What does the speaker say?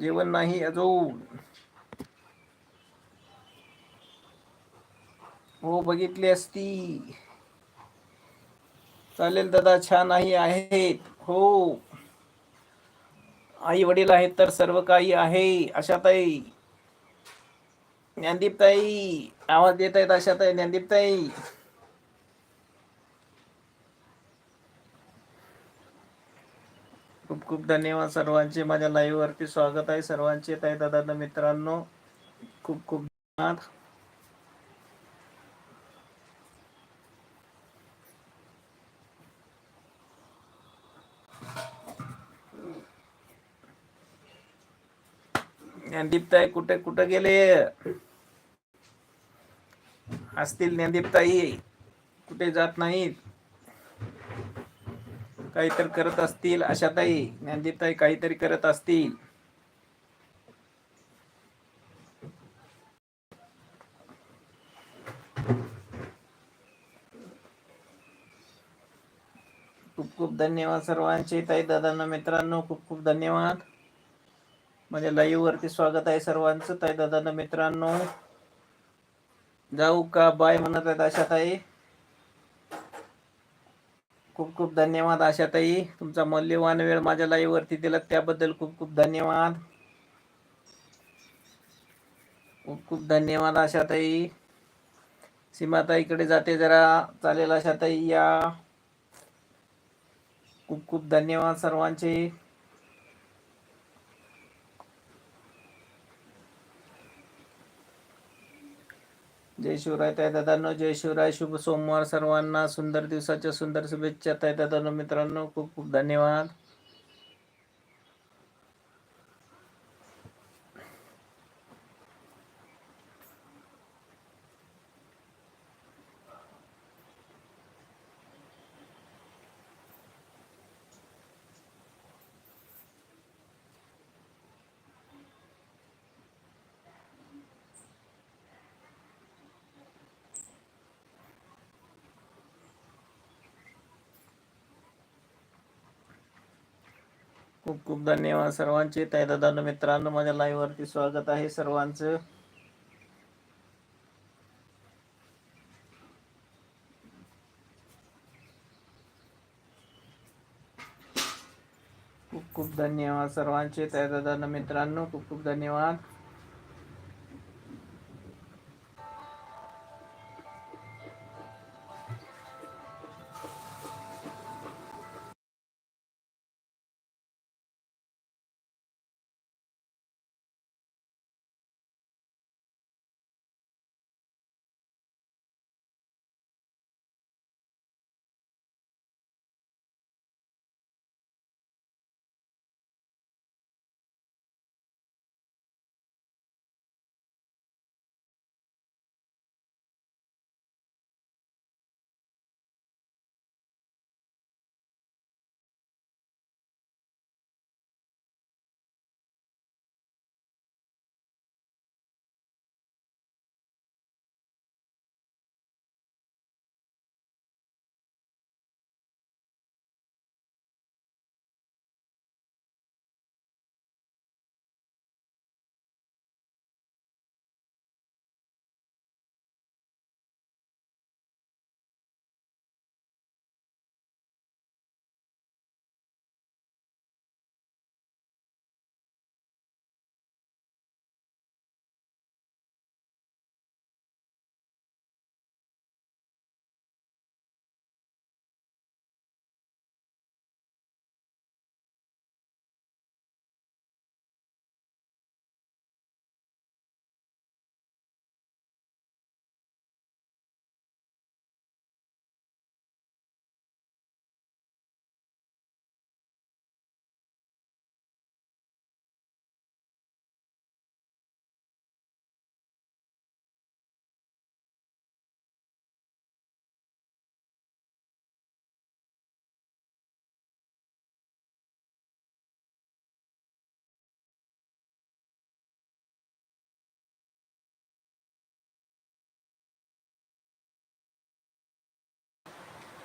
जेवण नाही अजून. हो बघितली असती. चालेल दादा छान आहे आहेत. हो. आई वडील आहेत तर सर्व काही आहे आशाताई. ज्ञानदीप ताई आवाज देत आहेत आशाताई ज्ञानदीप ताई खूप खूप धन्यवाद सर्वांचे. माझ्या लाईव्ह वरती स्वागत आहे. सर्वांचे ताई दादा मित्रांनो खूप खूप धन्यवाद. ज्ञानदीपताई कुठे कुठे गेले? असतील ज्ञानदीपताई कुठे जात नाहीत? काहीतरी करत असतील अशा ताई काहीतरी करत असतील. खूप खूप धन्यवाद सर्वांचे. ताई दादांना मित्रांनो खूप खूप धन्यवाद. माझ्या लाईव्ह वरती स्वागत आहे सर्वांचं. ताई दादांना मित्रांनो. जाऊ का? बाय म्हणत आहेत अशा ताई. खूप खूप धन्यवाद आशाताई. तुमचा मौल्यवान वेळ माझ्या लाईव्हवरती दिला त्याबद्दल खूप खूप धन्यवाद. खूप खूप धन्यवाद आशाताई. सीमाताईकडे जाते जरा चालेल आशाताई या. खूप खूप धन्यवाद सर्वांचे. जय शिवराय ताय दादांनो जय शिवराय. शुभ सोमवार सर्वांना. सुंदर दिवसाच्या सुंदर शुभेच्छा ताय दादांनो मित्रांनो. खूप खूप धन्यवाद. खूप खूप धन्यवाद सर्वांचे. ताई मित्रांनो माझ्या लाईव्ह वरती स्वागत आहे सर्वांचं. खूप खूप धन्यवाद सर्वांचे. ताई मित्रांनो खूप खूप धन्यवाद.